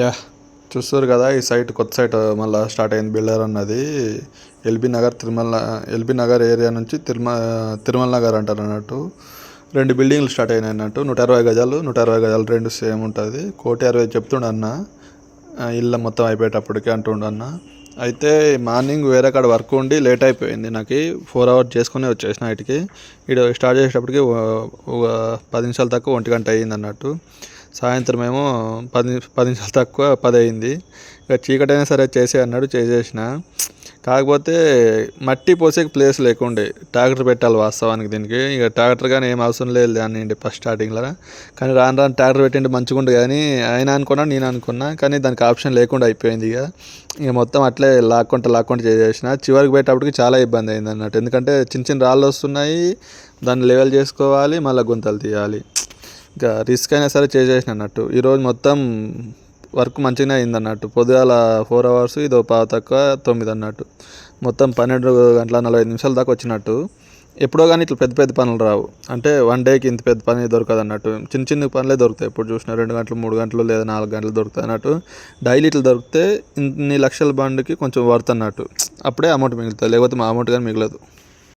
Yeah చూస్తారు కదా ఈ సైట్ కొత్త సైట్ మళ్ళీ స్టార్ట్ అయింది బిల్డర్ అన్నది. L B Nagar Tirumala L B Nagar area నుంచి తిరుమ తిరుమల నగర్ అంటారు అన్నట్టు. రెండు బిల్డింగ్లు స్టార్ట్ అయినాయి అన్నట్టు. నూట అరవై గజాలు నూట అరవై గజాలు రెండు సేమ్ ఉంటుంది. కోటి అరవై చెప్తుండ అన్న. ఇల్లు మొత్తం అయిపోయేటప్పటికి అంటుండ అన్న. అయితే మార్నింగ్ వేరే కాడ వర్క్ ఉండి లేట్ అయిపోయింది నాకు. ఫోర్ అవర్స్ చేసుకుని వచ్చేసిన నైట్కి ఇక్కడ స్టార్ట్ చేసేటప్పటికి ఒక పది నిమిషాలు తక్కువ ఒంటి గంట అయ్యింది అన్నట్టు. సాయంత్రం ఏమో పది పది నిమిషాలు తక్కువ పది అయింది. ఇక చీకటి అయినా సరే చేసే అన్నాడు చేసేసిన. కాకపోతే మట్టి పోసే ప్లేస్ లేకుండే. ట్రాక్టర్ పెట్టాలి వాస్తవానికి దీనికి. ఇక ట్రాక్టర్ కానీ ఏం అవసరం లేదు దాన్ని ఫస్ట్ స్టార్టింగ్లో కానీ రాను రాను ట్రాక్టర్ పెట్టింటే మంచిగా ఉండు. కానీ ఆయన అనుకున్నా నేను అనుకున్నా కానీ దానికి ఆప్షన్ లేకుండా అయిపోయింది ఇక. ఇక మొత్తం అట్లే లాక్కుంటా లాక్కుంటా చేసేసిన. చివరికి పెట్టేటప్పటికి చాలా ఇబ్బంది అయింది అన్నట్టు. ఎందుకంటే చిన్న చిన్న రాళ్ళు వస్తున్నాయి. దాన్ని లెవెల్ చేసుకోవాలి మళ్ళీ గుంతలు తీయాలి. ఇంకా రిస్క్ అయినా సరే చేసేసిన అన్నట్టు. ఈరోజు మొత్తం వర్క్ మంచిగానే అయింది అన్నట్టు పొద్దుగాల ఫోర్ అవర్స్ ఇదో పావు తక్కువ తొమ్మిది అన్నట్టు. మొత్తం పన్నెండు గంటల నలభై నిమిషాల దాకా వచ్చినట్టు. ఎప్పుడో కానీ ఇట్లా పెద్ద పెద్ద పనులు రావు. అంటే వన్ డేకి ఇంత పెద్ద పని దొరకదు అన్నట్టు. చిన్న చిన్న పనులే దొరుకుతాయి. ఇప్పుడు చూసిన రెండు గంటలు మూడు గంటలు లేదా నాలుగు గంటలు దొరుకుతాయి అన్నట్టు. డైలీ ఇట్లా దొరికితే ఇన్ని లక్షల బండికి కొంచెం వర్త్ అన్నట్టు. అప్పుడే అమౌంట్ మిగులుతుంది. లేకపోతే మా అమౌంట్ కానీ మిగలదు.